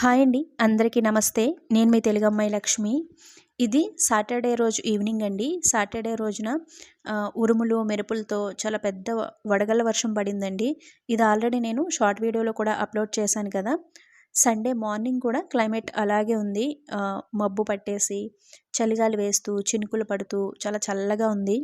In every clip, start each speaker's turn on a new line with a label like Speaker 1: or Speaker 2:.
Speaker 1: Hi అండి. అందరికీ నమస్తే. నేను మీ తెలుగమ్మాయి లక్ష్మి. ఇది సాటర్డే రోజు ఈవినింగ్ అండి. సాటర్డే రోజున ఉరుములు మెరుపులతో చాలా పెద్ద వడగళ్ళ వర్షం పడిందండి. ఇది ఆల్రెడీ నేను షార్ట్ వీడియోలో కూడా అప్లోడ్ చేశాను కదా. సండే మార్నింగ్ కూడా క్లైమేట్ అలాగే ఉంది. మబ్బు పట్టేసి చలిగాలి వేస్తూ చినుకులు పడుతూ చాలా చల్లగా ఉంది.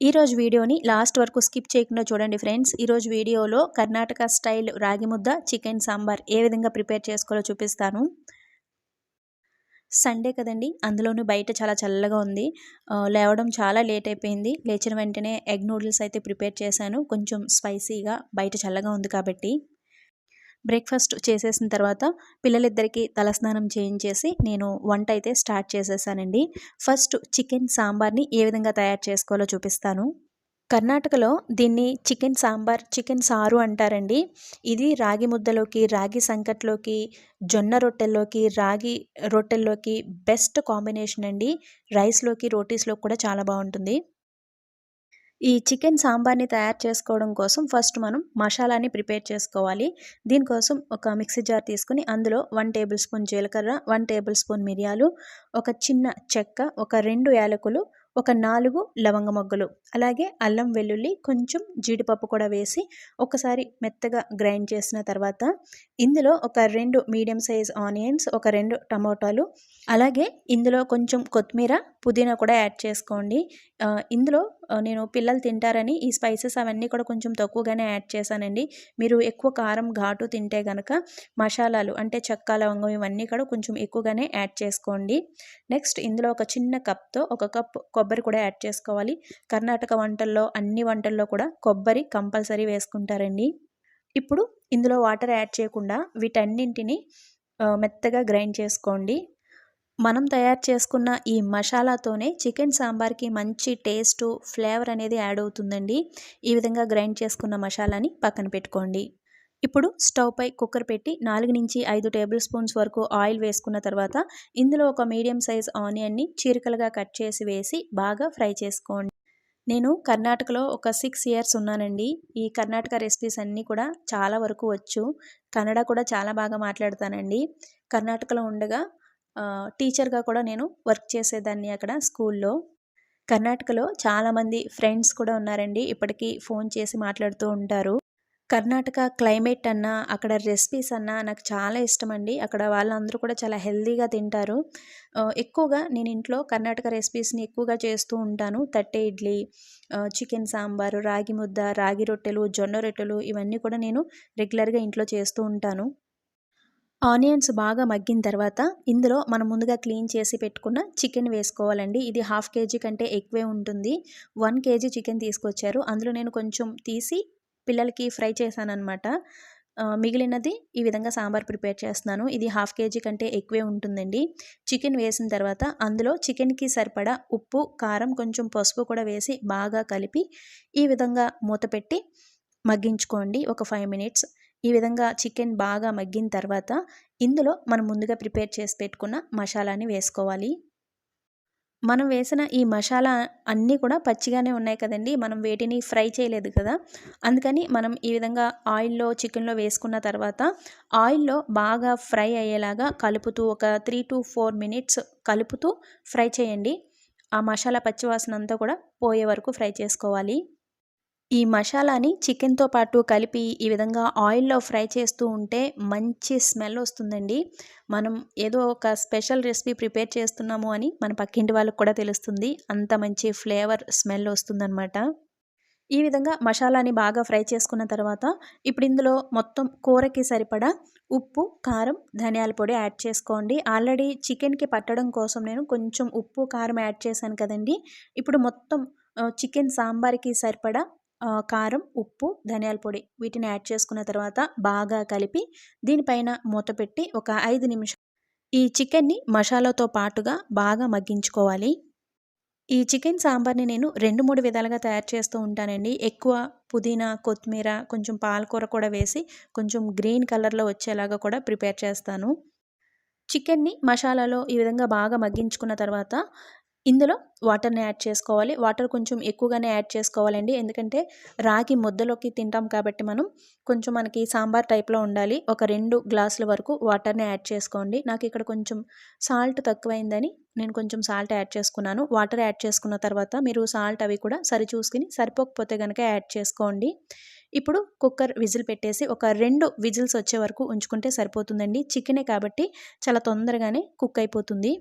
Speaker 1: ఈరోజు వీడియోని లాస్ట్ వరకు స్కిప్ చేయకుండా చూడండి ఫ్రెండ్స్. ఈరోజు వీడియోలో కర్ణాటక స్టైల్ రాగి ముద్ద చికెన్ సాంబార్ ఏ విధంగా ప్రిపేర్ చేసుకోవాలో చూపిస్తాను. సండే కదండి అందులోనూ బయట చాలా చల్లగా ఉంది. లేవడం చాలా లేట్ అయిపోయింది. లేచిన వెంటనే ఎగ్ నూడిల్స్ అయితే ప్రిపేర్ చేశాను. కొంచెం స్పైసీగా బయట చల్లగా ఉంది కాబట్టి. బ్రేక్ఫాస్ట్ చేసేసిన తర్వాత పిల్లలిద్దరికీ తలస్నానం చేయించేసి నేను వంట అయితే స్టార్ట్ చేసేసానండి. ఫస్ట్ చికెన్ సాంబార్ని ఏ విధంగా తయారు చేసుకోవాలో చూపిస్తాను. కర్ణాటకలో దీన్ని చికెన్ సాంబార్ చికెన్ సారు అంటారండి. ఇది రాగి ముద్దలోకి రాగి సంకట్లోకి జొన్న రొట్టెల్లోకి రాగి రొట్టెల్లోకి బెస్ట్ కాంబినేషన్ అండి. రైస్లోకి రోటీస్లోకి కూడా చాలా బాగుంటుంది. ఈ చికెన్ సాంబార్ని తయారు చేసుకోవడం కోసం ఫస్ట్ మనం మసాలాని ప్రిపేర్ చేసుకోవాలి. దీనికోసం ఒక మిక్సీ జార్ తీసుకుని అందులో వన్ టేబుల్ స్పూన్ జీలకర్ర వన్ టేబుల్ స్పూన్ మిరియాలు ఒక చిన్న చెక్క ఒక రెండు యాలకులు ఒక నాలుగు లవంగ మొగ్గలు అలాగే అల్లం వెల్లుల్లి కొంచెం జీడిపప్పు కూడా వేసి ఒకసారి మెత్తగా గ్రైండ్ చేసిన తర్వాత ఇందులో ఒక రెండు మీడియం సైజ్ ఆనియన్స్ ఒక రెండు టమోటాలు అలాగే ఇందులో కొంచెం కొత్తిమీర పుదీనా కూడా యాడ్ చేసుకోండి. ఇందులో నేను పిల్లలు తింటారని ఈ స్పైసెస్ అవన్నీ కూడా కొంచెం తక్కువగానే యాడ్ చేశానండి. మీరు ఎక్కువ కారం ఘాటు తింటే కనుక మసాలాలు అంటే చెక్క లవంగం ఇవన్నీ కూడా కొంచెం ఎక్కువగానే యాడ్ చేసుకోండి. నెక్స్ట్ ఇందులో ఒక చిన్న కప్తో ఒక కప్ కొబ్బరి కూడా యాడ్ చేసుకోవాలి. కర్ణాటక వంటల్లో అన్ని వంటల్లో కూడా కొబ్బరి కంపల్సరీ వేసుకుంటారండి. ఇప్పుడు ఇందులో వాటర్ యాడ్ చేయకుండా వీటన్నింటిని మెత్తగా గ్రైండ్ చేసుకోండి. మనం తయారు చేసుకున్న ఈ మసాలాతోనే చికెన్ సాంబార్కి మంచి టేస్ట్ ఫ్లేవర్ అనేది యాడ్ అవుతుందండి. ఈ విధంగా గ్రైండ్ చేసుకున్న మసాలాని పక్కన పెట్టుకోండి. ఇప్పుడు స్టవ్ పై కుక్కర్ పెట్టి నాలుగు నుంచి ఐదు టేబుల్ స్పూన్స్ వరకు ఆయిల్ వేసుకున్న తర్వాత ఇందులో ఒక మీడియం సైజ్ ఆనియన్ని చీరికలుగా కట్ చేసి వేసి బాగా ఫ్రై చేసుకోండి. నేను కర్ణాటకలో ఒక సిక్స్ ఇయర్స్ ఉన్నానండి. ఈ కర్ణాటక రెసిపీస్ అన్నీ కూడా చాలా వరకు వచ్చు. కన్నడ కూడా చాలా బాగా మాట్లాడతానండి. కర్ణాటకలో ఉండగా టీచర్గా కూడా నేను వర్క్ చేసేదాన్ని అక్కడ స్కూల్లో. కర్ణాటకలో చాలామంది ఫ్రెండ్స్ కూడా ఉన్నారండి. ఇప్పటికీ ఫోన్ చేసి మాట్లాడుతూ ఉంటారు. కర్ణాటక క్లైమేట్ అన్నా అక్కడ రెసిపీస్ అన్నా నాకు చాలా ఇష్టం అండి అక్కడ వాళ్ళందరూ కూడా చాలా హెల్దీగా తింటారు. ఎక్కువగా నేను ఇంట్లో కర్ణాటక రెసిపీస్ని ఎక్కువగా చేస్తూ ఉంటాను. తట్టే ఇడ్లీ చికెన్ సాంబారు రాగి ముద్ద రాగి రొట్టెలు జొన్న రొట్టెలు ఇవన్నీ కూడా నేను రెగ్యులర్గా ఇంట్లో చేస్తూ ఉంటాను. ఆనియన్స్ బాగా మగ్గిన తర్వాత ఇందులో మనం ముందుగా క్లీన్ చేసి పెట్టుకున్న చికెన్ వేసుకోవాలండి. ఇది హాఫ్ కేజీ కంటే ఎక్కువే ఉంటుంది. వన్ కేజీ చికెన్ తీసుకొచ్చారు. అందులో నేను కొంచెం తీసి పిల్లలకి ఫ్రై చేశాను మిగిలినది ఈ విధంగా సాంబార్ ప్రిపేర్ చేస్తున్నాను. ఇది హాఫ్ కేజీ కంటే ఎక్కువే ఉంటుందండి. చికెన్ వేసిన తర్వాత అందులో చికెన్కి సరిపడా ఉప్పు కారం కొంచెం పసుపు కూడా వేసి బాగా కలిపి ఈ విధంగా మూత పెట్టి మగ్గించుకోండి. ఒక ఫైవ్ మినిట్స్. ఈ విధంగా చికెన్ బాగా మగ్గిన తర్వాత ఇందులో మనం ముందుగా ప్రిపేర్ చేసి పెట్టుకున్న మసాలాని వేసుకోవాలి. మనం వేసిన ఈ మసాలా అన్నీ కూడా పచ్చిగానే ఉన్నాయి కదండి. మనం వేటిని ఫ్రై చేయలేదు కదా. అందుకని మనం ఈ విధంగా ఆయిల్లో చికెన్లో వేసుకున్న తర్వాత ఆయిల్లో బాగా ఫ్రై అయ్యేలాగా కలుపుతూ ఒక త్రీ టు ఫోర్ మినిట్స్ కలుపుతూ ఫ్రై చేయండి. ఆ మసాలా పచ్చివాసన అంతా కూడా పోయే వరకు ఫ్రై చేసుకోవాలి. ఈ మసాలాని చికెన్తో పాటు కలిపి ఈ విధంగా ఆయిల్లో ఫ్రై చేస్తూ ఉంటే మంచి స్మెల్ వస్తుందండి. మనం ఏదో ఒక స్పెషల్ రెసిపీ ప్రిపేర్ చేస్తున్నాము అని మన పక్కింటి వాళ్ళకి కూడా తెలుస్తుంది. అంత మంచి ఫ్లేవర్ స్మెల్ వస్తుందన్నమాట. ఈ విధంగా మసాలాని బాగా ఫ్రై చేసుకున్న తర్వాత ఇప్పుడు ఇందులో మొత్తం కూరకి సరిపడా ఉప్పు కారం ధనియాల పొడి యాడ్ చేసుకోండి. ఆల్రెడీ చికెన్కి పట్టడం కోసం నేను కొంచెం ఉప్పు కారం యాడ్ చేశాను కదండి. ఇప్పుడు మొత్తం చికెన్ సాంబార్కి సరిపడా కారం ఉప్పు ధనియాల పొడి వీటిని యాడ్ చేసుకున్న తర్వాత బాగా కలిపి దీనిపైన మూత పెట్టి ఒక ఐదు నిమిషాలు ఈ చికెన్ని మసాలాతో పాటుగా బాగా మగ్గించుకోవాలి. ఈ చికెన్ సాంబార్ని నేను రెండు మూడు విధాలుగా తయారు చేస్తూ ఉంటానండి. ఎక్కువ పుదీనా కొత్తిమీర కొంచెం పాలకూర కూడా వేసి కొంచెం గ్రీన్ కలర్లో వచ్చేలాగా కూడా ప్రిపేర్ చేస్తాను. చికెన్ని మసాలాలో ఈ విధంగా బాగా మగ్గించుకున్న తర్వాత ఇందులో వాటర్‌ని యాడ్ చేసుకోవాలి. వాటర్ కొంచెం ఎక్కువగానే యాడ్ చేసుకోవాలండి. ఎందుకంటే రాగి ముద్దలోకి తింటాం కాబట్టి మనం కొంచెం మనకి సాంబార్ టైప్‌లో ఉండాలి. ఒక రెండు గ్లాసుల వరకు వాటర్‌ని యాడ్ చేసుకోండి. నాకు ఇక్కడ కొంచెం సాల్ట్ తక్కువైందని నేను కొంచెం సాల్ట్ యాడ్ చేసుకున్నాను. వాటర్ యాడ్ చేసుకున్న తర్వాత మీరు సాల్ట్ అవి కూడా సరిచూసుకొని సరిపోకపోతే కనుక యాడ్ చేసుకోండి. ఇప్పుడు కుక్కర్ విజిల్ పెట్టేసి ఒక రెండు విజిల్స్ వచ్చే వరకు ఉంచుకుంటే సరిపోతుందండి. చికెనే కాబట్టి చాలా తొందరగానే కుక్ అయిపోతుంది.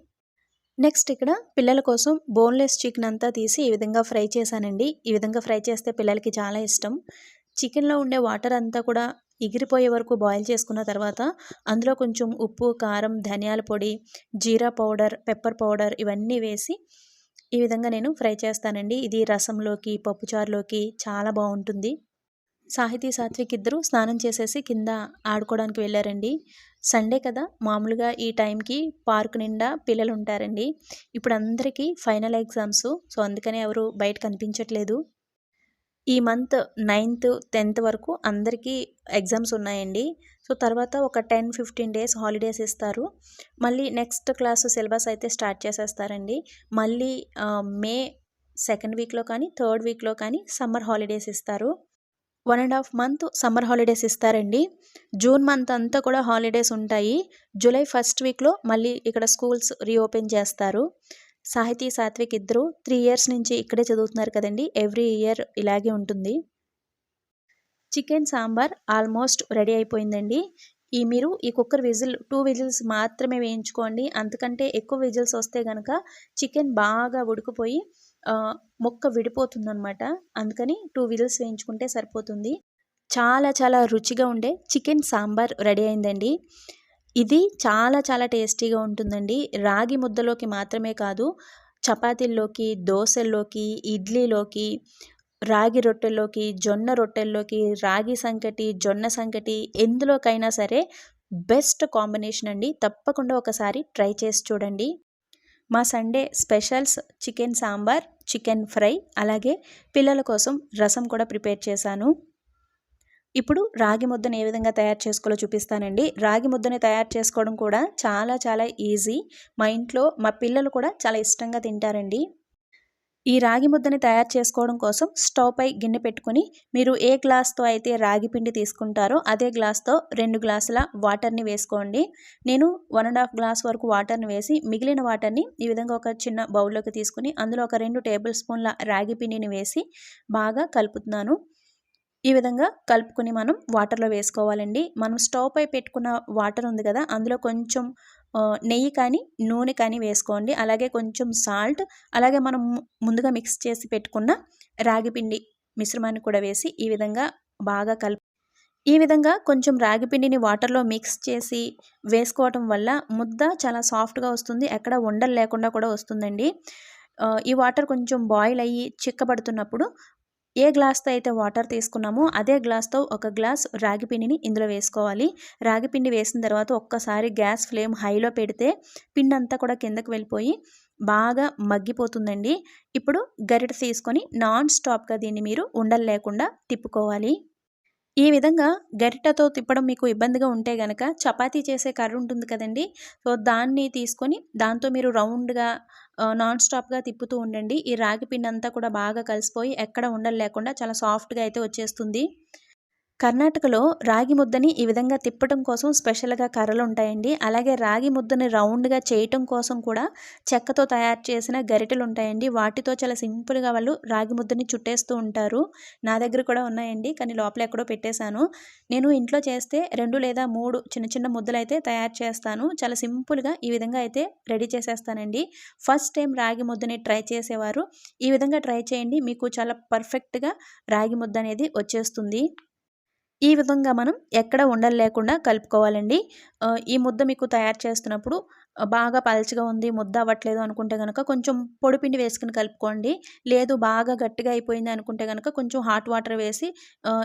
Speaker 1: నెక్స్ట్ ఇక్కడ పిల్లల కోసం బోన్‌లెస్ చికెన్ అంతా తీసి ఈ విధంగా ఫ్రై చేశానండి. ఈ విధంగా ఫ్రై చేస్తే పిల్లలకి చాలా ఇష్టం. చికెన్‌లో ఉండే వాటర్ అంతా కూడా ఎగిరిపోయే వరకు బాయిల్ చేసుకున్న తర్వాత అందులో కొంచెం ఉప్పు, కారం, ధనియాల పొడి, జీరా పౌడర్, పెప్పర్ పౌడర్ ఇవన్నీ వేసి ఈ విధంగా నేను ఫ్రై చేస్తానండి. ఇది రసంలోకి, పప్పుచారులోకి చాలా బాగుంటుంది సాహితీ, సాత్విక్ ఇద్దరు స్నానం చేసేసి కింద ఆడుకోవడానికి వెళ్ళారండి సండే కదా మామూలుగా ఈ టైంకి పార్క్ నిండా పిల్లలు ఉంటారండి. ఇప్పుడు అందరికీ ఫైనల్ ఎగ్జామ్స్. సో, అందుకని ఎవరు బయట కనిపించట్లేదు. ఈ మంత్ నైన్త్, టెన్త్ వరకు అందరికీ ఎగ్జామ్స్ ఉన్నాయండి. సో, తర్వాత ఒక 10, 15 డేస్ హాలిడేస్ ఇస్తారు. మళ్ళీ నెక్స్ట్ క్లాస్ సిలబస్ అయితే స్టార్ట్ చేసేస్తారండి. మళ్ళీ మే సెకండ్ వీక్‌లో కానీ, థర్డ్ వీక్‌లో కానీ సమ్మర్ హాలిడేస్ ఇస్తారు. One and half month summer holidays ఇస్తారండి. జూన్ మంత్ అంతా కూడా హాలిడేస్ ఉంటాయి. జూలై ఫస్ట్ వీక్‌లో మళ్ళీ ఇక్కడ స్కూల్స్ రీఓపెన్ చేస్తారు. సాహితీ, సాత్విక్ ఇద్దరు త్రీ ఇయర్స్ నుంచి ఇక్కడే చదువుతున్నారు కదండీ! ఎవ్రీ ఇయర్ ఇలాగే ఉంటుంది. చికెన్ సాంబార్ ఆల్మోస్ట్ రెడీ అయిపోయిందండి. ఈ మీరు ఈ కుక్కర్ విజిల్ టూ విజిల్స్ మాత్రమే వేయించుకోండి. అంతకంటే ఎక్కువ విజిల్స్ వస్తే కనుక చికెన్ బాగా ఉడికిపోయి ముక్క విడిపోతుందనమాట. అందుకని టూ విజిల్స్ వేయించుకుంటే సరిపోతుంది. చాలా చాలా రుచిగా ఉండే చికెన్ సాంబార్ రెడీ అయిందండి. ఇది చాలా చాలా టేస్టీగా ఉంటుందండి. రాగి ముద్దలోకి మాత్రమే కాదు చపాతీల్లోకి, దోసల్లోకి, ఇడ్లీలోకి, రాగి రొట్టెల్లోకి, జొన్న రొట్టెల్లోకి, రాగి సంకటి, జొన్న సంకటి ఎందులోకైనా సరే బెస్ట్ కాంబినేషన్ అండి. తప్పకుండా ఒకసారి ట్రై చేసి చూడండి. మా Sunday specials chicken sambar, chicken fry అలాగే పిల్లల కోసం రసం కూడా ప్రిపేర్ చేశాను. ఇప్పుడు రాగి ముద్దను ఏ విధంగా తయారు చేసుకోవాలో చూపిస్తానండి. రాగి ముద్దని తయారు చేసుకోవడం కూడా చాలా చాలా ఈజీ. మా ఇంట్లో మా పిల్లలు కూడా చాలా ఇష్టంగా తింటారండి. ఈ రాగి ముద్దని తయారు చేసుకోవడం కోసం స్టవ్ పై గిన్నె పెట్టుకొని మీరు ఏ గ్లాస్‌తో అయితే రాగి పిండి తీసుకుంటారో అదే గ్లాస్‌తో రెండు గ్లాసుల వాటర్‌ని వేసుకోండి. నేను వన్ అండ్ హాఫ్ గ్లాస్ వరకు వాటర్‌ని వేసి మిగిలిన వాటర్‌ని ఈ విధంగా ఒక చిన్న బౌల్‌లోకి తీసుకుని అందులో ఒక రెండు టేబుల్ స్పూన్ల రాగి పిండిని వేసి బాగా కలుపుతున్నాను. ఈ విధంగా కలుపుకొని మనం వాటర్‌లో వేసుకోవాలండి. మనం స్టవ్ పై పెట్టుకున్న వాటర్ ఉంది కదా! అందులో కొంచెం నెయ్యి కానీ, నూనె కానీ వేసుకోండి. అలాగే కొంచెం సాల్ట్ అలాగే మనం ముందుగా మిక్స్ చేసి పెట్టుకున్న రాగి పిండి మిశ్రమాన్ని కూడా వేసి ఈ విధంగా బాగా కలిపి ఈ విధంగా కొంచెం రాగి పిండిని వాటర్‌లో మిక్స్ చేసి వేసుకోవటం వల్ల ముద్ద చాలా సాఫ్ట్‌గా వస్తుంది. ఎక్కడ ఉండలు లేకుండా కూడా వస్తుందండి. ఈ వాటర్ కొంచెం బాయిల్ అయ్యి చిక్కబడుతున్నప్పుడు ఏ గ్లాస్‌తో అయితే వాటర్ తీసుకున్నామో అదే గ్లాస్‌తో ఒక గ్లాస్ రాగి పిండిని ఇందులో వేసుకోవాలి. రాగి పిండి వేసిన తర్వాత ఒక్కసారి గ్యాస్ ఫ్లేమ్ హైలో పెడితే పిండి అంతా కూడా కిందకి వెళ్ళిపోయి బాగా మగ్గిపోతుందండి. ఇప్పుడు గరిట తీసుకొని నాన్ స్టాప్‌గా దీన్ని మీరు ఉండలు లేకుండా తిప్పుకోవాలి. ఈ విధంగా గరిటెతో తిప్పడం మీకు ఇబ్బందిగా ఉంటే గనక చపాతీ చేసే కర్ర ఉంటుంది కదండీ! సో, దాన్ని తీసుకొని దాంతో మీరు రౌండ్‌గా నాన్ స్టాప్‌గా తిప్పుతూ ఉండండి. ఈ రాగి పిండి అంతా కూడా బాగా కలిసిపోయి ఎక్కడ ఉండలు లేకుండా చాలా సాఫ్ట్‌గా అయితే వచ్చేస్తుంది. కర్ణాటకలో రాగి ముద్దని ఈ విధంగా తిప్పటం కోసం స్పెషల్‌గా కర్రలు ఉంటాయండి అలాగే రాగి ముద్దని రౌండ్‌గా చేయటం కోసం కూడా చెక్కతో తయారు చేసిన గరిటెలుంటాయండి. వాటితో చాలా సింపుల్‌గా వాళ్ళు రాగి ముద్దని చుట్టేస్తూ ఉంటారు. నా దగ్గర కూడా ఉన్నాయండి. కానీ లోపల ఎక్కడో పెట్టేశాను. నేను ఇంట్లో చేస్తే రెండు లేదా మూడు చిన్న చిన్న ముద్దలు అయితే తయారు చేస్తాను. చాలా సింపుల్‌గా ఈ విధంగా అయితే రెడీ చేసేస్తానండి. ఫస్ట్ టైం రాగి ముద్దని ట్రై చేసేవారు ఈ విధంగా ట్రై చేయండి. మీకు చాలా పర్ఫెక్ట్‌గా రాగి ముద్ద అనేది వచ్చేస్తుంది. ఈ విధంగా మనం ఎక్కడ ఉండలు లేకుండా కలుపుకోవాలండి. ఈ ముద్ద మీకు తయారు చేస్తున్నప్పుడు బాగా పలచగా ఉంది ముద్ద అవ్వట్లేదు అనుకుంటే కనుక కొంచెం పొడిపిండి వేసుకుని కలుపుకోండి. లేదు బాగా గట్టిగా అయిపోయింది అనుకుంటే కనుక కొంచెం హాట్ వాటర్ వేసి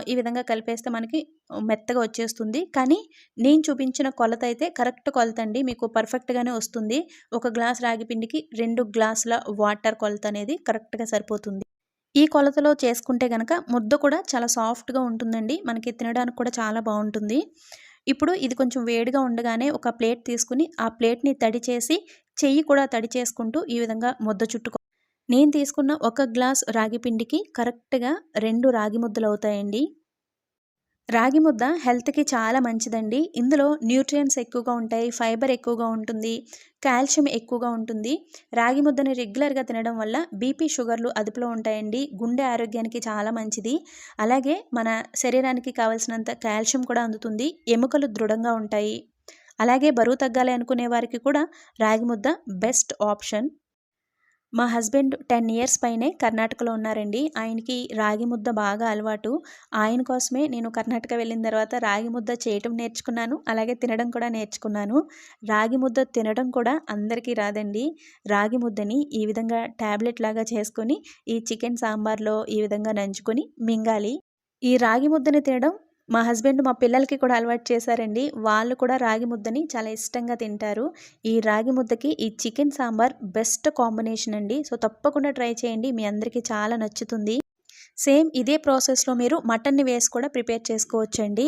Speaker 1: ఈ విధంగా కలిపేస్తే మనకి మెత్తగా వచ్చేస్తుంది. కానీ నేను చూపించిన కొలత అయితే కరెక్ట్ కొలతండి. మీకు పర్ఫెక్ట్‌గానే వస్తుంది. ఒక గ్లాస్ రాగి పిండికి రెండు గ్లాసుల వాటర్ కొలత అనేది కరెక్ట్‌గా సరిపోతుంది. ఈ కొలతలో చేసుకుంటే గనక ముద్ద కూడా చాలా సాఫ్ట్‌గా ఉంటుందండి. మనకి తినడానికి కూడా చాలా బాగుంటుంది ఇప్పుడు ఇది కొంచెం వేడిగా ఉండగానే ఒక ప్లేట్ తీసుకుని ఆ ప్లేట్ని తడి చేసి చెయ్యి కూడా తడి చేసుకుంటూ ఈ విధంగా ముద్ద చుట్టుకో నేను తీసుకున్న ఒక గ్లాస్ రాగి పిండికి కరెక్ట్గా రెండు రాగి ముద్దలు అవుతాయండి రాగి ముద్ద హెల్త్కి చాలా మంచిదండి. ఇందులో న్యూట్రియంట్స్ ఎక్కువగా ఉంటాయి ఫైబర్ ఎక్కువగా ఉంటుంది కాల్షియం ఎక్కువగా ఉంటుంది. రాగి ముద్దని రెగ్యులర్గా తినడం వల్ల బీపీ షుగర్లు అదుపులో ఉంటాయండి. గుండె ఆరోగ్యానికి చాలా మంచిది. అలాగే మన శరీరానికి కావలసినంత కాల్షియం కూడా అందుతుంది. ఎముకలు దృఢంగా ఉంటాయి. అలాగే బరువు తగ్గాలి అనుకునే వారికి కూడా రాగి ముద్ద బెస్ట్ ఆప్షన్. మా హస్బెండ్ టెన్ ఇయర్స్ పైనే కర్ణాటకలో ఉన్నారండి. ఆయనకి రాగి ముద్ద బాగా అలవాటు. ఆయన కోసమే నేను కర్ణాటక వెళ్ళిన తర్వాత రాగి ముద్ద చేయటం నేర్చుకున్నాను. అలాగే తినడం కూడా నేర్చుకున్నాను. రాగి ముద్ద తినడం కూడా అందరికీ రాదండి. రాగి ముద్దని ఈ విధంగా ట్యాబ్లెట్ లాగా చేసుకొని ఈ చికెన్ సాంబార్లో ఈ విధంగా నంచుకొని మింగాలి. ఈ రాగి ముద్దని తినడం మా హస్బెండ్ మా పిల్లలకి కూడా అలవాటు చేశారండి. వాళ్ళు కూడా రాగి ముద్దని చాలా ఇష్టంగా తింటారు. ఈ రాగి ముద్దకి ఈ చికెన్ సాంబార్ బెస్ట్ కాంబినేషన్ అండి. సో తప్పకుండా ట్రై చేయండి. మీ అందరికీ చాలా నచ్చుతుంది. సేమ్ ఇదే ప్రాసెస్లో మీరు మటన్ని వేసి కూడా ప్రిపేర్ చేసుకోవచ్చండి.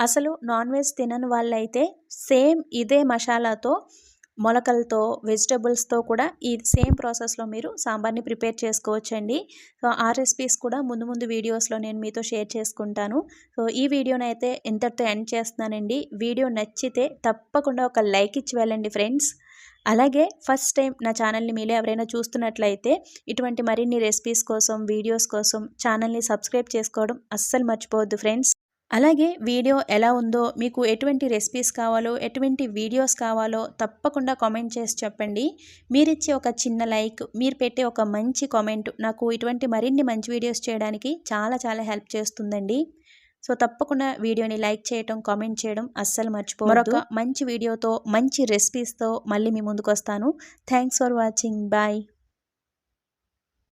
Speaker 1: అసలు నాన్ వెజ్ తినని వాళ్ళైతే సేమ్ ఇదే మసాలాతో మొలకలతో వెజిటబుల్స్తో కూడా ఈ సేమ్ ప్రాసెస్లో మీరు సాంబార్ని ప్రిపేర్ చేసుకోవచ్చండి. సో ఆ రెసిపీస్ కూడా ముందు ముందు వీడియోస్లో నేను మీతో షేర్ చేసుకుంటాను. సో ఈ వీడియోని అయితే ఇంతటితో ఎండ్ చేస్తున్నానండి. వీడియో నచ్చితే తప్పకుండా ఒక లైక్ ఇచ్చి వెళ్ళండి ఫ్రెండ్స్. అలాగే ఫస్ట్ టైం నా ఛానల్ని మీరు ఎవరైనా చూస్తున్నట్లయితే ఇటువంటి మరిన్ని రెసిపీస్ కోసం వీడియోస్ కోసం ఛానల్ని సబ్స్క్రైబ్ చేసుకోవడం అస్సలు మర్చిపోవద్దు ఫ్రెండ్స్. అలాగే వీడియో ఎలా ఉందో మీకు ఎటువంటి రెసిపీస్ కావాలో ఎటువంటి వీడియోస్ కావాలో తప్పకుండా కామెంట్ చేసి చెప్పండి. మీరిచ్చే ఒక చిన్న లైక్ మీరు పెట్టే ఒక మంచి కామెంట్ నాకు ఇటువంటి మరిన్ని మంచి వీడియోస్ చేయడానికి చాలా చాలా హెల్ప్ చేస్తుందండి. సో తప్పకుండా వీడియోని లైక్ చేయడం కామెంట్ చేయడం అస్సలు మర్చిపో మరొక మంచి వీడియోతో మంచి రెసిపీస్తో మళ్ళీ మీ ముందుకు వస్తాను థ్యాంక్స్ ఫర్ వాచింగ్ బాయ్